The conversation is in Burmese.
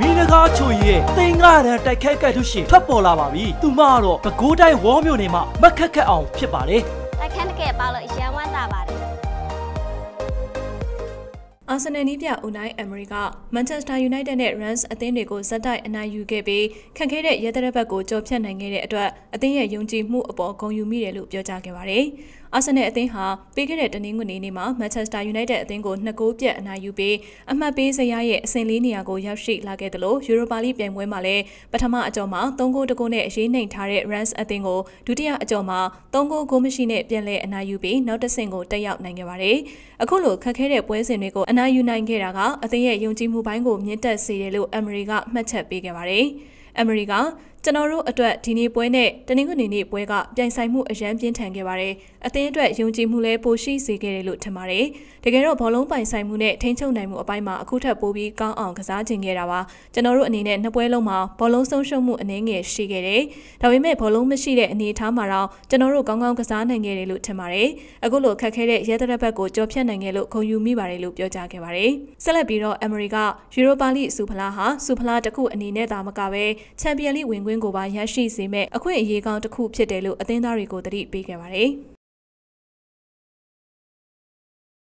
မီနဂါချိုရဲ့တင်ကားရန်တိုက်ခိုက်ကတ်ထုရှင်ထွက်ပေါ်လာပါပြီသူမကတော့ပဲခူးတိုင်းဝေါမြို့နယ်မှာမက်ခက်ခက်အောင်ဖြစ်ပါတယ်တိုက်ခန်းတကယ်ပါလို့ရန်ဝမ်းသာပါတယ်အာဆင်နယ်နီးပြအူနိုင်းအမေရိကမန်ချက်စတာယူနိုက်တက်နဲ့ Rams အသင်းတွေကိုဇက်တိုက်အနိုင်ယူခဲ့ပြီးခန့်ခဲတဲ့ရဲတပ်ဘက်ကိုကြော်ဖြတ်နိုင်ခဲ့တဲ့အတွက်အသင်းရဲ့ယုံကြည်မှုအပေါ်ဂုဏ်ယူမိတယ်လို့ပြောကြားခဲ့ပါတယ်။ အာဆင်နယ်အသင်းဟာပြီးခဲ့တဲ့တနင်္ဂနွေနေ့မှာမန်ချက်စတာယူနိုက်တက်အသင်းကို2ဂိုးပြတ်အနိုင်ယူပြီးအမှတ်ပေးစရာရဲ့အဆင့်လေးနေရာကိုရောက်ရှိလာခဲ့တယ်လို့ယူရိုပါလိပြိုင်ပွဲမှာလည်းပထမအကြော်မှာ3ဂိုးတကိုးနဲ့အရေးနှိမ်ထားတဲ့ Rams အသင်းကိုဒုတိယအကြော်မှာ3ဂိုးဂိုးမရှိနဲ့ပြန်လည်အနိုင်ယူပြီးနောက်တစ်ဆင့်ကိုတက်ရောက်နိုင်ခဲ့ပါတယ်။အခုလိုခက်ခဲတဲ့ပွဲစဉ်တွေကိုအနိုင်ယူနိုင်ခဲ့တာကအသင်းရဲ့ယုံကြည်မှုပိုင်းကိုမြင့်တက်စေတယ်လို့အမေရိကမှတ်ချက်ပေးခဲ့ပါတယ်။အမေရိက ကျွန်တော်တို့အတွက်ဒီနေ့ပွဲနဲ့တနင်္ဂနွေနေ့ပွဲကပြိုင်ဆိုင်မှုအရန်ပြင်းထန်ခဲ့ပါတယ်။အသင်းအတွက်ယုံကြည်မှုလည်းပိုရှိစေခဲ့တယ်လို့ထင်ပါတယ်။တကယ်တော့ဘောလုံးပိုင်ဆိုင်မှုနဲ့ထိန်းချုပ်နိုင်မှုအပိုင်းမှာအခုထပ်ပိုပြီးကောင်းအောင်ကစားခြင်းခဲ့တာပါ။ကျွန်တော်တို့အနေနဲ့နှစ်ပွဲလုံးမှာဘောလုံးဆုံးရှုံးမှုအနည်းငယ်ရှိခဲ့တယ်။ဒါပေမဲ့ဘောလုံးမရှိတဲ့အနေအထားမှာတော့ကျွန်တော်တို့ကောင်းကောင်းကစားနိုင်ခဲ့တယ်လို့ထင်ပါတယ်။အခုလိုခက်ခဲတဲ့ရဲတပ်ဘက်ကိုကြော်ဖြတ်နိုင်ခဲ့လို့ဂုဏ်ယူမိပါတယ်လို့ပြောကြားခဲ့ပါတယ်။ဆက်လက်ပြီးတော့အမေရိကယူရိုပါလိစူဖလားဟာစူဖလားတစ်ခုအနေနဲ့သာမကပဲချန်ပီယံလိဝင်ခွင့်ကိုပါရရှိစေမဲ့အခွင့်အရေးကောင်းတစ်ခုဖြစ်တယ်လို့အသင်းသားတွေကိုတတိပေးခဲ့ပါတယ်။